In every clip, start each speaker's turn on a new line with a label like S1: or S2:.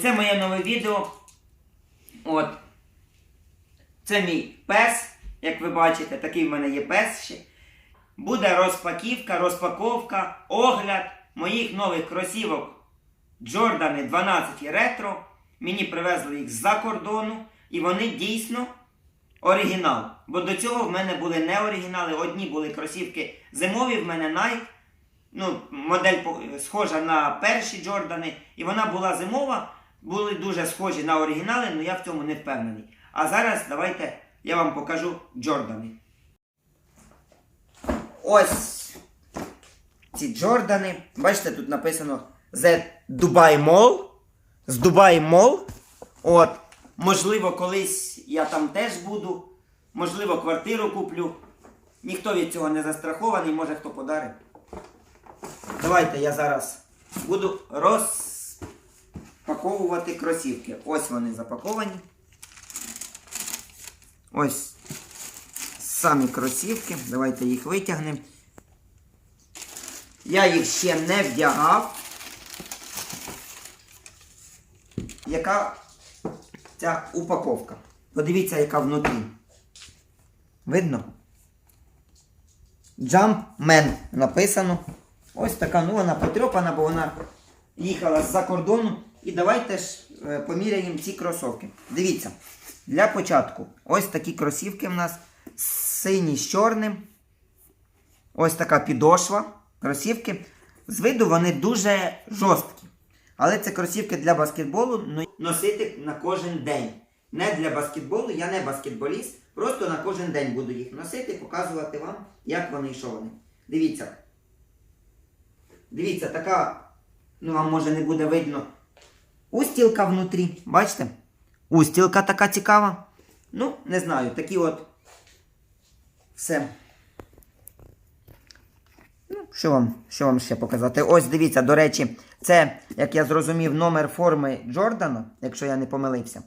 S1: І це моє нове відео. От. Це мій пес, як ви бачите, такий в мене є пес ще. Буде розпаківка, розпаковка, огляд моїх нових кросівок Джордани 12 ретро. Мені привезли їх з-за кордону, і вони дійсно оригінал. Бо до цього в мене були не оригінали. Одні були кросівки зимові, в мене Nike. Ну, модель схожа на перші Джордани, і вона була зимова, були дуже схожі на оригінали, але я в цьому не впевнений. А зараз давайте я вам покажу Джордани. Ось ці Джордани. Бачите, тут написано The Dubai Mall. З Dubai Mall. От. Можливо, колись я там теж буду. Можливо, квартиру куплю. Ніхто від цього не застрахований, може хто подарить. Давайте я зараз буду розпаковувати кросівки. Ось вони запаковані. Ось самі кросівки. Давайте їх витягнемо. Я їх ще не вдягав. Яка ця упаковка? Подивіться, яка внутрі. Видно? Jumpman написано. Ось така, ну вона потрьопана, бо вона їхала з-за кордону. І давайте ж е, поміряємо ці кросівки. Дивіться, для початку ось такі кросівки в нас сині з чорним. Ось така підошва. Кросівки. З виду вони дуже жорсткі. Але це кросівки для баскетболу носити на кожен день. Не для баскетболу, я не баскетболіст. Просто на кожен день буду їх носити, показувати вам, як вони і що вони. Дивіться. Дивіться, така, ну вам може не буде видно. Устілка внутрі. Бачите? Устілка така цікава. Ну, не знаю, такі от. Все. Ну, що вам, що вам ще показати? Ось дивіться, до речі, це, як я зрозумів, номер форми Джордана, якщо я не помилився.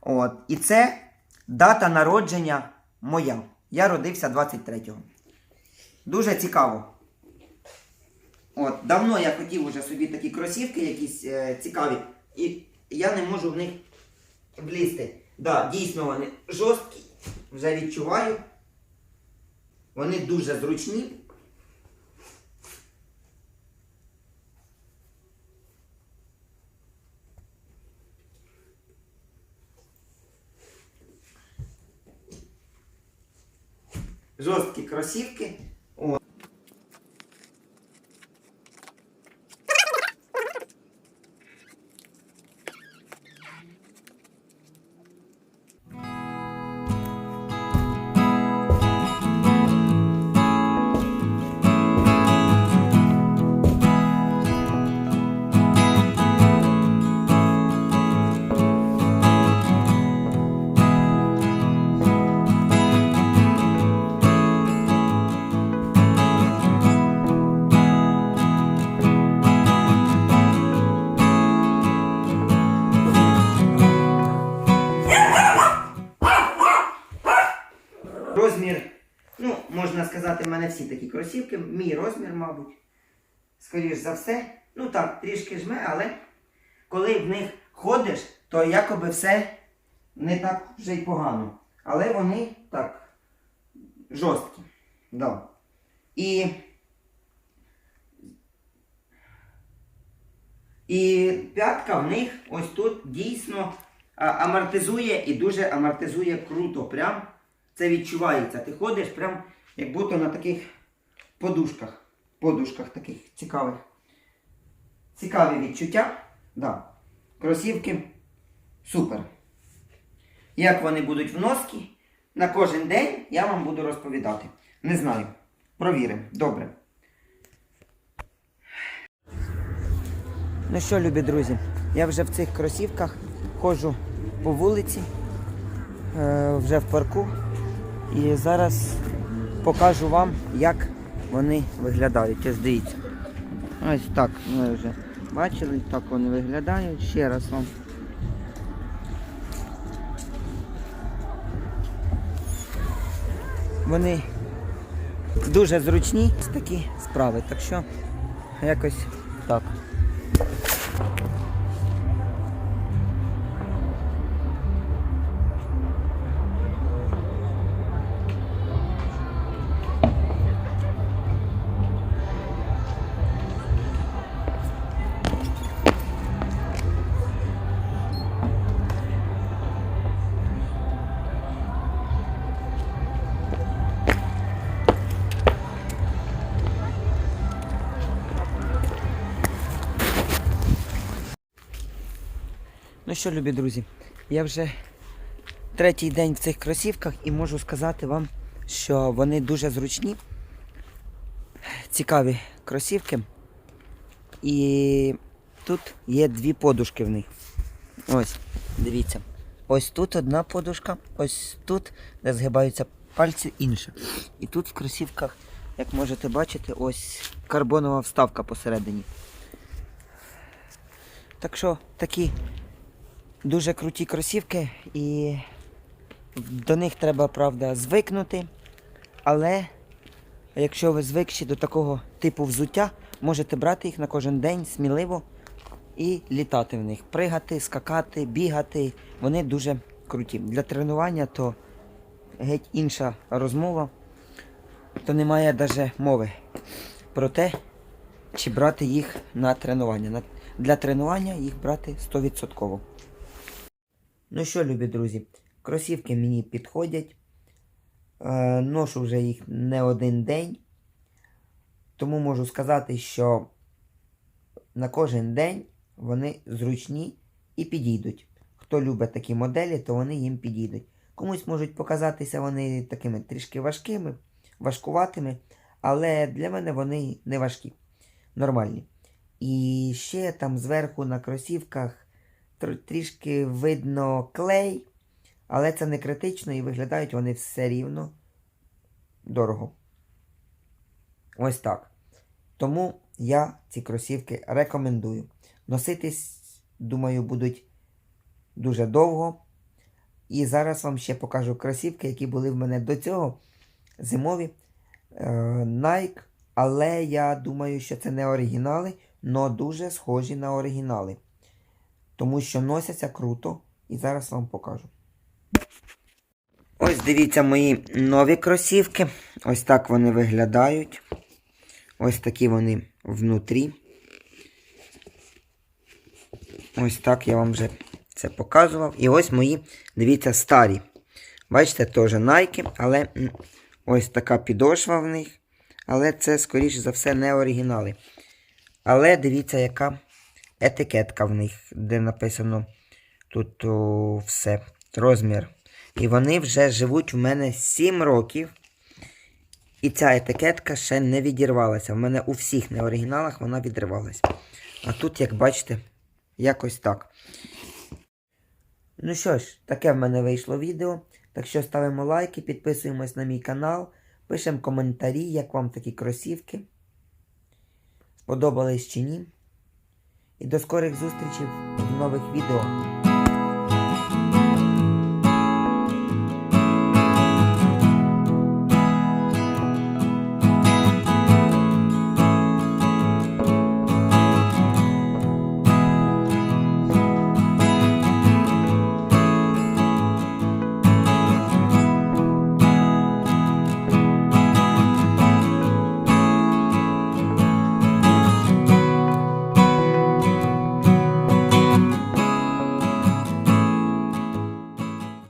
S1: От. І це дата народження моя. Я родився 23-го. Дуже цікаво. От, давно я хотів уже собі такі кросівки якісь е, цікаві, і я не можу в них влізти. Да, дійсно вони жорсткі, вже відчуваю. Вони дуже зручні. Жорсткі кросівки. Всі такі кросівки. Мій розмір, мабуть. Скоріш за все. Ну так, трішки жме, але коли в них ходиш, то якоби все не так вже й погано. Але вони так жорсткі. Да. І, і п'ятка в них ось тут дійсно амортизує і дуже амортизує круто. Прям це відчувається. Ти ходиш прям як будто на таких подушках. Подушках таких цікавих. Цікаві відчуття. Да. Кросівки супер. Як вони будуть в носки, на кожен день я вам буду розповідати. Не знаю. Провіримо. Добре. Ну що, любі друзі, я вже в цих кросівках ходжу по вулиці, е, вже в парку. І зараз покажу вам, як вони виглядають. Ось дивіться. Ось так ми вже бачили, так вони виглядають. Ще раз вам. Вони дуже зручні, такі справи. Так що якось так. Ну що, любі друзі, я вже третій день в цих кросівках і можу сказати вам, що вони дуже зручні, цікаві кросівки. І тут є дві подушки в них. Ось, дивіться. Ось тут одна подушка, ось тут, де згибаються пальці, інша. І тут в кросівках, як можете бачити, ось карбонова вставка посередині. Так що такі дуже круті кросівки і до них треба, правда, звикнути. Але якщо ви звикші до такого типу взуття, можете брати їх на кожен день сміливо і літати в них. Пригати, скакати, бігати. Вони дуже круті. Для тренування то геть інша розмова, то немає навіть мови про те, чи брати їх на тренування. Для тренування їх брати 100%. Ну що, любі друзі, кросівки мені підходять. Е, ношу вже їх не один день. Тому можу сказати, що на кожен день вони зручні і підійдуть. Хто любить такі моделі, то вони їм підійдуть. Комусь можуть показатися вони такими трішки важкими, важкуватими, але для мене вони не важкі, нормальні. І ще там зверху на кросівках трішки видно клей, але це не критично і виглядають вони все рівно дорого. Ось так. Тому я ці кросівки рекомендую. Носитись, думаю, будуть дуже довго. І зараз вам ще покажу кросівки, які були в мене до цього. Зимові е, Nike. Але я думаю, що це не оригінали, але дуже схожі на оригінали. Тому що носяться круто. І зараз вам покажу. Ось дивіться мої нові кросівки. Ось так вони виглядають. Ось такі вони внутрі. Ось так я вам вже це показував. І ось мої, дивіться, старі. Бачите, теж Nike, але ось така підошва в них. Але це, скоріш за все, не оригінали. Але дивіться, яка етикетка в них, де написано тут о, все, розмір. І вони вже живуть в мене 7 років. І ця етикетка ще не відірвалася. В мене у всіх неоригіналах вона відривалася. А тут, як бачите, якось так. Ну що ж, таке в мене вийшло відео. Так що ставимо лайки, підписуємось на мій канал, пишемо коментарі, як вам такі кросівки. Сподобались чи ні. І до скорих зустрічей в нових відео.